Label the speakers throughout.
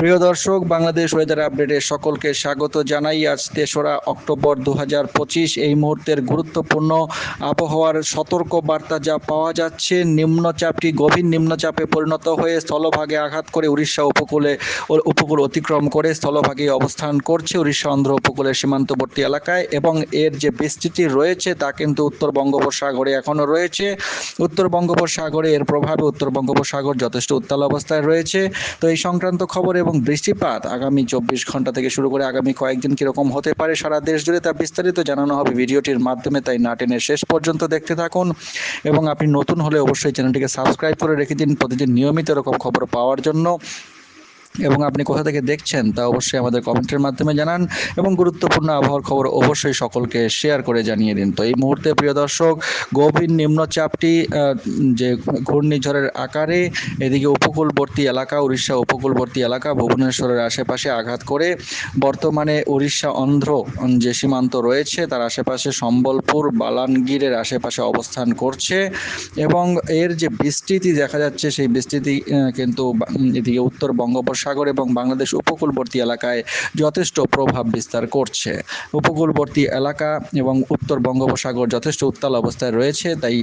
Speaker 1: প্রিয় দর্শক, বাংলাদেশ ওয়েদার আপডেটে সকলকে স্বাগত জানাই। আজ তেসরা অক্টোবর দু হাজার পঁচিশ, এই মুহূর্তের গুরুত্বপূর্ণ আবহাওয়ার সতর্ক বার্তা যা পাওয়া যাচ্ছে, নিম্নচাপটি গভীর নিম্নচাপে পরিণত হয়ে স্থলভাগে আঘাত করে উড়িষ্যা উপকূলে উপকূল অতিক্রম করে স্থলভাগে অবস্থান করছে উড়িষ্যা অন্ধ্র উপকূলের সীমান্তবর্তী এলাকায় এবং এর যে বিস্তৃতি রয়েছে তা কিন্তু উত্তর বঙ্গোপসাগরে এখনও রয়েছে। উত্তর বঙ্গোপসাগরে এর প্রভাবে উত্তর বঙ্গোপসাগর যথেষ্ট উত্তাল অবস্থায় রয়েছে। তো এই সংক্রান্ত খবর এবং বৃষ্টিপাত আগামী চব্বিশ ঘণ্টা থেকে শুরু করে আগামী কয়েকদিন কীরকম হতে পারে সারা দেশ জুড়ে তা বিস্তারিত জানানো হবে ভিডিওটির মাধ্যমে, তাই না টেনে শেষ পর্যন্ত দেখতে থাকুন। এবং আপনি নতুন হলে অবশ্যই চ্যানেলটিকে সাবস্ক্রাইব করে রেখে দিন প্রতিদিন নিয়মিত এরকম খবর পাওয়ার জন্য। এবং আপনি কোথা থেকে দেখছেন তা অবশ্যই আমাদের কমেন্টের মাধ্যমে জানান এবং গুরুত্বপূর্ণ আবহাওয়ার খবর অবশ্যই সকলকে শেয়ার করে জানিয়ে দিন। তো এই মুহূর্তে প্রিয় দর্শক, গভীর নিম্নচাপটি যে ঘূর্ণিঝড়ের আকারে এদিকে উপকূলবর্তী এলাকা, উড়িষ্যা উপকূলবর্তী এলাকা, ভুবনেশ্বরের আশেপাশে আঘাত করে বর্তমানে উড়িষ্যা অন্ধ্র যে সীমান্ত রয়েছে, তার আশেপাশে সম্বলপুর, বালানগীরের আশেপাশে অবস্থান করছে এবং এর যে বিস্তৃতি দেখা যাচ্ছে, সেই বিস্তৃতি কিন্তু এদিকে উত্তর বঙ্গোপসাগর এবং বাংলাদেশ উপকূলবর্তী এলাকায় যথেষ্ট প্রভাব বিস্তার করছে। উপকূলবর্তী এলাকা এবং উত্তর বঙ্গোপসাগর যথেষ্ট উত্তাল অবস্থায় রয়েছে, তাই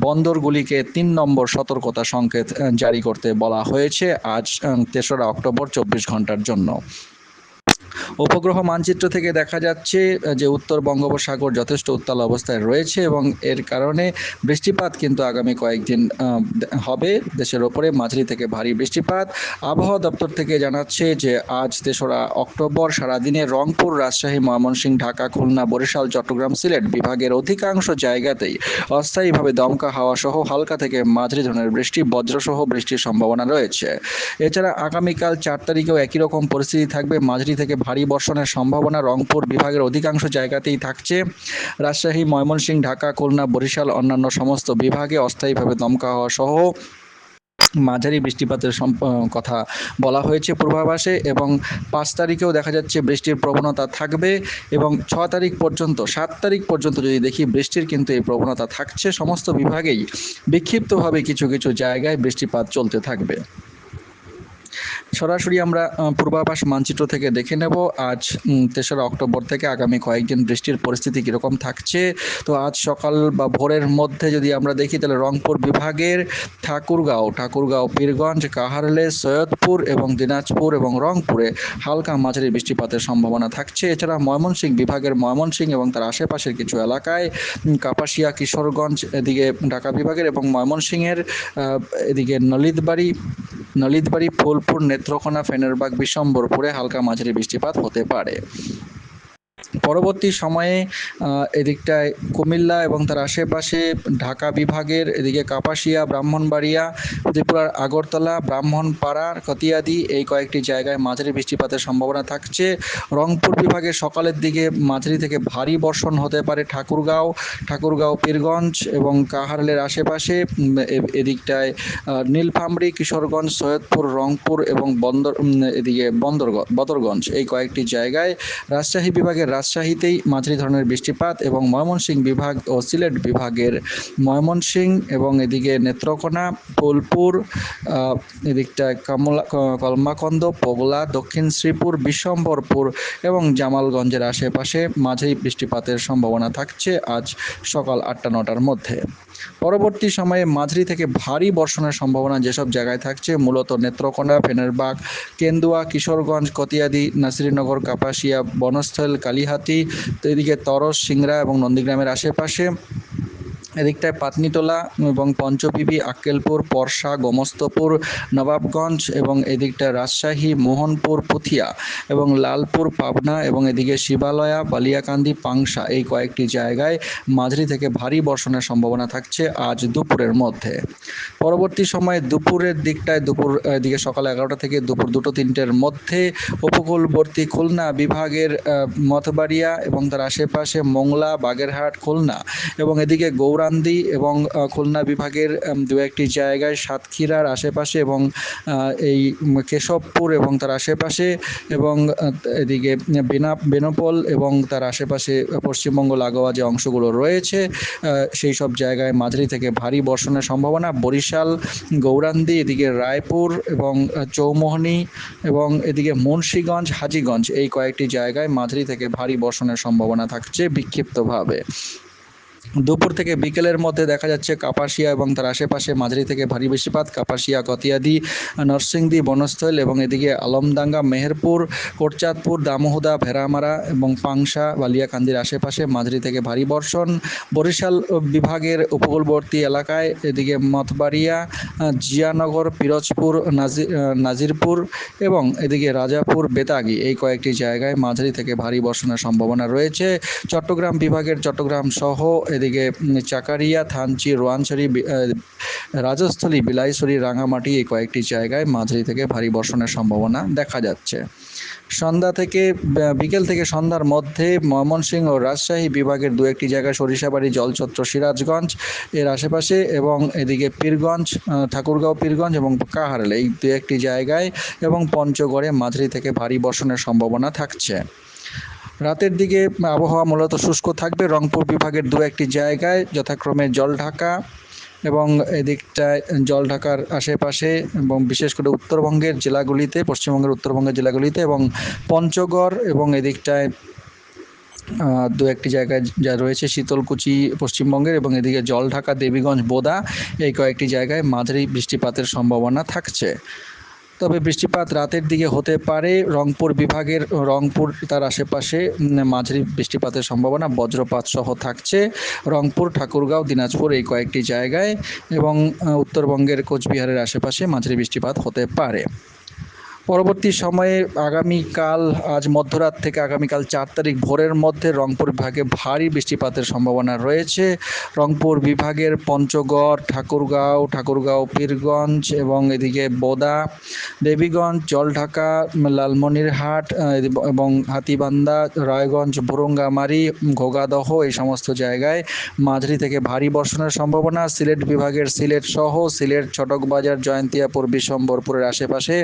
Speaker 1: বন্দরগুলিকে তিন নম্বর সতর্কতা সংকেত জারি করতে বলা হয়েছে আজ তেসরা অক্টোবর চব্বিশ ঘণ্টার জন্য। উপগ্রহ মানচিত্র থেকে দেখা যাচ্ছে যে উত্তর বঙ্গোপসাগর যথেষ্ট উত্তাল অবস্থায় রয়েছে এবং এর কারণে বৃষ্টিপাত কিন্তু আগামী কয়েকদিন হবে। দেশের ওপরে মাঝারি থেকে ভারী বৃষ্টিপাত। আবহাওয়া দপ্তর থেকে জানাচ্ছে যে আজ তেসরা অক্টোবর সারাদিনে রংপুর, রাজশাহী, ময়মনসিংহ, ঢাকা, খুলনা, বরিশাল, চট্টগ্রাম, সিলেট বিভাগের অধিকাংশ জায়গাতেই অস্থায়ীভাবে দমকা হাওয়া সহ হালকা থেকে মাঝারি ধরনের বৃষ্টি, বজ্রসহ বৃষ্টির সম্ভাবনা রয়েছে। এছাড়া আগামীকাল চার তারিখেও একই রকম পরিস্থিতি থাকবে। মাঝারি থেকে ভারী বর্ষণের সম্ভাবনা রংপুর বিভাগের অধিকাংশ জায়গাতেই থাকছে। রাজশাহী, ময়মনসিংহ, ঢাকা, খুলনা, বরিশাল অন্যান্য সমস্ত বিভাগে অস্থায়ীভাবে দমকা হওয়া সহ মাঝারি বৃষ্টিপাতের কথা বলা হয়েছে পূর্বাভাসে এবং পাঁচ তারিখেও দেখা যাচ্ছে বৃষ্টির প্রবণতা থাকবে এবং ছ তারিখ পর্যন্ত, সাত তারিখ পর্যন্ত যদি দেখি বৃষ্টির কিন্তু এই প্রবণতা থাকছে। সমস্ত বিভাগেই বিক্ষিপ্তভাবে কিছু কিছু জায়গায় বৃষ্টিপাত চলতে থাকবে। সরাসরি আমরা পূর্বাভাস মানচিত্র থেকে দেখে নেব। আজ তেসরা অক্টোবর থেকে আগামী কয়েকদিন বৃষ্টির পরিস্থিতি কীরকম থাকছে। তো আজ সকাল বা ভোরের মধ্যে যদি আমরা দেখি, তাহলে রংপুর বিভাগের ঠাকুরগাঁও ঠাকুরগাঁও, পীরগঞ্জ, কাহারলে, সৈয়দপুর এবং দিনাজপুর এবং রংপুরে হালকা মাঝারি বৃষ্টিপাতের সম্ভাবনা থাকছে। এছাড়া ময়মনসিংহ বিভাগের ময়মনসিংহ এবং তার আশেপাশের কিছু এলাকায় কাপাসিয়া, কিশোরগঞ্জ এদিকে ঢাকা বিভাগের এবং ময়মনসিংহের এদিকে নলিতবাড়ি নলিতবাড়ি ফুলপুর নেত্রকোনা ফেনেরবাগ বিশ্বম্বরপুরে হালকা মাঝারি বৃষ্টিপাত হতে পারে। পরবর্তী সময়ে এদিকটায় কুমিল্লা এবং তার আশেপাশে ঢাকা বিভাগের এদিকে কাপাসিয়া ব্রাহ্মণবাড়িয়া ত্রিপুরার আগরতলা ব্রাহ্মণপাড়া কতিয়াদি এই কয়েকটি জায়গায় মাঝারি বৃষ্টিপাতের সম্ভাবনা থাকছে। রংপুর বিভাগে সকালের দিকে মাঝারি থেকে ভারী বর্ষণ হতে পারে ঠাকুরগাঁও ঠাকুরগাঁও পীরগঞ্জ এবং কাহারলের আশেপাশে। এদিকটায় আহ, নীলফামারী কিশোরগঞ্জ সৈয়দপুর রংপুর এবং বন্দর এদিকে বন্দরগঞ্জ বদরগঞ্জ এই কয়েকটি জায়গায়। রাজশাহী বিভাগের রাজশাহীতেই মাঝারি ধরনের বৃষ্টিপাত এবং ময়মনসিংহ বিভাগ ও সিলেট বিভাগের ময়মনসিংহ এবং এদিকে নেত্রকোনা ফুলপুর এদিকটা কমলা কলমাকন্দ পগলা দক্ষিণ শ্রীপুর বিশ্বম্বরপুর এবং জামালগঞ্জের আশেপাশে মাঝারি বৃষ্টিপাতের সম্ভাবনা থাকছে আজ সকাল আটটা নটার মধ্যে। পরবর্তী সময়ে মাঝারি থেকে ভারী বর্ষণের সম্ভাবনা যেসব জায়গায় থাকছে, মূলত নেত্রকোনা, ফেনেরবাগ, কেন্দুয়া, কিশোরগঞ্জ, কতিয়াদি, নাসিরনগর, কাপাসিয়া, বনস্থল, কালীহাতি, এদিকে তরস, সিংড়া এবং নন্দীগ্রামের আশেপাশে। এদিকটায় পাতনিটোলা এবং পঞ্চপিবি, আক্কেলপুর, পরশা, গোমস্তপুর, নবাবগঞ্জ এবং এদিকটা রাজশাহী, মোহনপুর, পুথিয়া এবং লালপুর, পাবনা এবং এদিকে শিবালয়া, বালিয়াকান্দি, পাংশা এই কয়েকটি জায়গায় মাঝারি থেকে ভারী বর্ষণের সম্ভাবনা থাকছে আজ দুপুরের মধ্যে। পরবর্তী সময়ে দুপুরের দিকটায় দুপুর, এদিকে সকাল এগারোটা থেকে দুপুর দুটো তিনটের মধ্যে উপকূলবর্তী খুলনা বিভাগের মথবাড়িয়া এবং তার আশেপাশে মোংলা, বাগেরহাট, খুলনা এবং এদিকে গৌরা গৌরান্দি এবং খুলনা বিভাগের দু একটি জায়গায় সাতক্ষীরার আশেপাশে এবং এই কেশবপুর এবং তার আশেপাশে এবং এদিকে বেনা, বেনপল এবং তার আশেপাশে পশ্চিমবঙ্গ লাগোয়া যে অংশগুলো রয়েছে সেই সব জায়গায় মাঝারি থেকে ভারী বর্ষণের সম্ভাবনা। বরিশাল, গৌরান্দি, এদিকে রায়পুর এবং চৌমোহনী এবং এদিকে মুন্সীগঞ্জ, হাজিগঞ্জ এই কয়েকটি জায়গায় মাঝারি থেকে ভারী বর্ষণের সম্ভাবনা থাকছে বিক্ষিপ্তভাবে। দুপুর থেকে বিকেলের মধ্যে দেখা যাচ্ছে কাপাসিয়া এবং তার আশেপাশে মাঝারি থেকে ভারী বৃষ্টিপাত, কাপাসিয়া কতিয়াদি নরসিংদী, বনস্থল এবং এদিকে আলমডাঙ্গা, মেহেরপুর, কোটচাঁদপুর, দামোহদা, ভেড়ামারা এবং পাংশা, বালিয়াকান্দির আশেপাশে মাঝারি থেকে ভারী বর্ষণ। বরিশাল বিভাগের উপকূলবর্তী এলাকায় এদিকে মতবাড়িয়া, জিয়ানগর, পিরোজপুর, নাজি, নাজিরপুর এবং এদিকে রাজাপুর, বেতাগী এই কয়েকটি জায়গায় মাঝারি থেকে ভারী বর্ষণের সম্ভাবনা রয়েছে। চট্টগ্রাম বিভাগের চট্টগ্রাম সহ এদিকে চাকারিয়া থানচি আহ, রাজস্থলী বিলাইছড়ি রাঙামাটি এই কয়েকটি জায়গায় মাঝারি থেকে ভারী বর্ষণের সম্ভাবনা দেখা যাচ্ছে। সন্ধ্যা থেকে বিকেল থেকে সন্ধ্যার মধ্যে ময়মনসিংহ ও রাজশাহী বিভাগের দু একটি জায়গায় সরিষাবাড়ি জলছত্র সিরাজগঞ্জ এর আশেপাশে এবং এদিকে পীরগঞ্জ ঠাকুরগাঁও পীরগঞ্জ এবং কাহারল এই দু একটি জায়গায় এবং পঞ্চগড়ে মাঝারি থেকে ভারী বর্ষণের সম্ভাবনা থাকছে। রাতের দিকে আবহাওয়া মূলত শুষ্ক থাকবে। রংপুর বিভাগের দু একটি জায়গায় যথাক্রমে জলঢাকা এবং এদিকটায় জলঢাকার আশেপাশে এবং বিশেষ করে উত্তরবঙ্গের জেলাগুলিতে, পশ্চিমবঙ্গের উত্তরবঙ্গের জেলাগুলিতে এবং পঞ্চগড় এবং এদিকটায় দু একটি জায়গায় যা রয়েছে শীতলকুচি পশ্চিমবঙ্গের এবং এদিকে জলঢাকা দেবীগঞ্জ, বোদা এই কয়েকটি জায়গায় মাঝারি বৃষ্টিপাতের সম্ভাবনা থাকছে। তবে বৃষ্টিপাত রাতের দিকে হতে পারে। রংপুর বিভাগের রংপুর তার আশেপাশে মাঝারি বৃষ্টিপাতের সম্ভাবনা বজ্রপাত সহ থাকছে। রংপুর, ঠাকুরগাঁও, দিনাজপুর এই কয়েকটি জায়গায় এবং উত্তরবঙ্গের কোচবিহারের আশেপাশে মাঝারি বৃষ্টিপাত হতে পারে। পরবর্তী সময়ে আগামীকাল, আজ মধ্যরাত থেকে আগামীকাল চার তারিখ ভোরের মধ্যে রংপুর বিভাগে ভারী বৃষ্টিপাতের সম্ভাবনা রয়েছে। রংপুর বিভাগের পঞ্চগড়, ঠাকুরগাঁও ঠাকুরগাঁও, পীরগঞ্জ এবং এদিকে বোদা, দেবীগঞ্জ, জলঢাকা, লালমনিরহাট এবং হাতিবান্ধা, রায়গঞ্জ, বুরঙ্গামারি, ঘোগাদহ এই সমস্ত জায়গায় মাঝারি থেকে ভারী বর্ষণের সম্ভাবনা। সিলেট বিভাগের সিলেট সহ সিলেট, চটকবাজার, জয়ন্তিয়াপুর, বিশম্বরপুরের আশেপাশে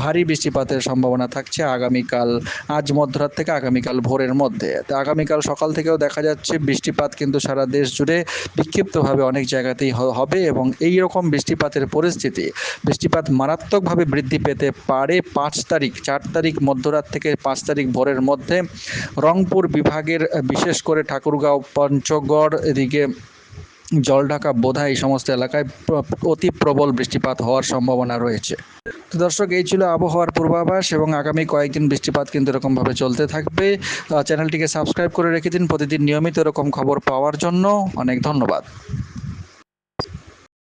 Speaker 1: ভারী বৃষ্টিপাতের সম্ভাবনা থাকছে আগামীকাল, আজ মধ্যরাত থেকে আগামীকাল ভোরের মধ্যে। আগামীকাল সকাল থেকেও দেখা যাচ্ছে বৃষ্টিপাত কিন্তু সারা দেশ জুড়ে বিক্ষিপ্তভাবে অনেক জায়গাতেই হবে এবং এই রকম বৃষ্টিপাতের পরিস্থিতি বৃষ্টিপাত মারাত্মকভাবে বৃদ্ধি পেতে পারে পাঁচ তারিখ, চার তারিখ মধ্যরাত থেকে পাঁচ তারিখ ভোরের মধ্যে। রংপুর বিভাগের বিশেষ করে ঠাকুরগাঁও, পঞ্চগড়, এদিকে জলঢাকা বোধা এই সমস্ত এলাকায় অতি প্রবল বৃষ্টিপাত হওয়ার সম্ভাবনা রয়েছে। তো দর্শক, এই ছিল আবহাওয়ার পূর্বাভাস এবং আগামী কয়েকদিন বৃষ্টিপাত কিন্তু এরকমভাবে চলতে থাকবে। চ্যানেলটিকে সাবস্ক্রাইব করে রেখে দিন, প্রতিদিন নিয়মিত এরকম খবর পাওয়ার জন্য। অনেক ধন্যবাদ।